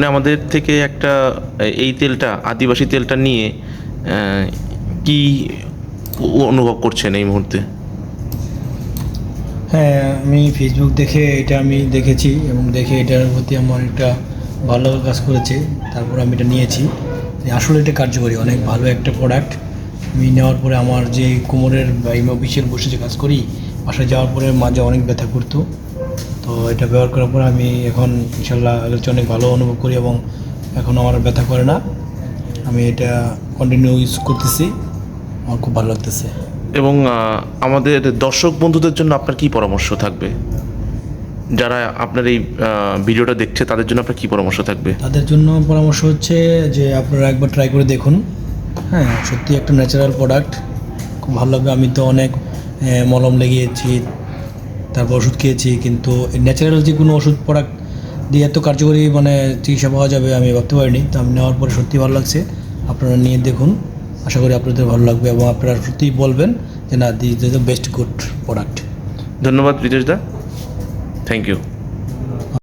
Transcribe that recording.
মানে আমাদের থেকে একটা, এই তেলটা, আদিবাসী তেলটা নিয়ে কি অনুভব করছেন এই মুহূর্তে? হ্যাঁ আমি ফেসবুক দেখে এটা আমি দেখেছি এবং দেখে এটার প্রতি আমার একটা ভালো কাজ করেছে। তারপর আমি এটা নিয়েছি। আসলে এটা কার্যকরী, অনেক ভালো একটা প্রোডাক্ট আমি নেওয়ার পরে আমার যে কোমরের এই অফিসিয়াল বসে যে কাজ করি, বাসায় যাওয়ার পরে মাঝে অনেক ব্যথা করতো। তো এটা ব্যবহার করার পর আমি এখন ইনশাল্লাহ চেয়ে অনেক ভালো অনুভব করি এবং এখন আমার ব্যথা করে না। আমি এটা কন্টিনিউ ইউজ করতেছি। আমার খুব ভালো লাগতেছে। এবং আমাদের দর্শক বন্ধুদের জন্য আপনার কি পরামর্শ থাকবে? যারা আপনার এই ভিডিওটা দেখছে তাদের জন্য আপনার কি পরামর্শ থাকবে? তাদের জন্য পরামর্শ হচ্ছে যে আপনারা একবার ট্রাই করে দেখুন। হ্যাঁ সত্যি একটা ন্যাচারাল প্রোডাক্ট খুব ভালো লাগবে। আমি তো অনেক মলম লেগিয়েছি তারপর ওষুধ খেয়েছি, কিন্তু ন্যাচারাল যে কোনো ওষুধ প্রোডাক্ট দিয়ে এত কার্যকরী মানে চিকিৎসা পাওয়া যাবে আমি ভাবতে পারিনি। তো আমি নেওয়ার পরে সত্যি ভালো লাগছে। আপনারা নিয়ে দেখুন, আশা করি আপনাদের ভালো লাগবে এবং আপনারা সত্যিই বলবেন যে না this the best good product ধন্যবাদ দা। Thank you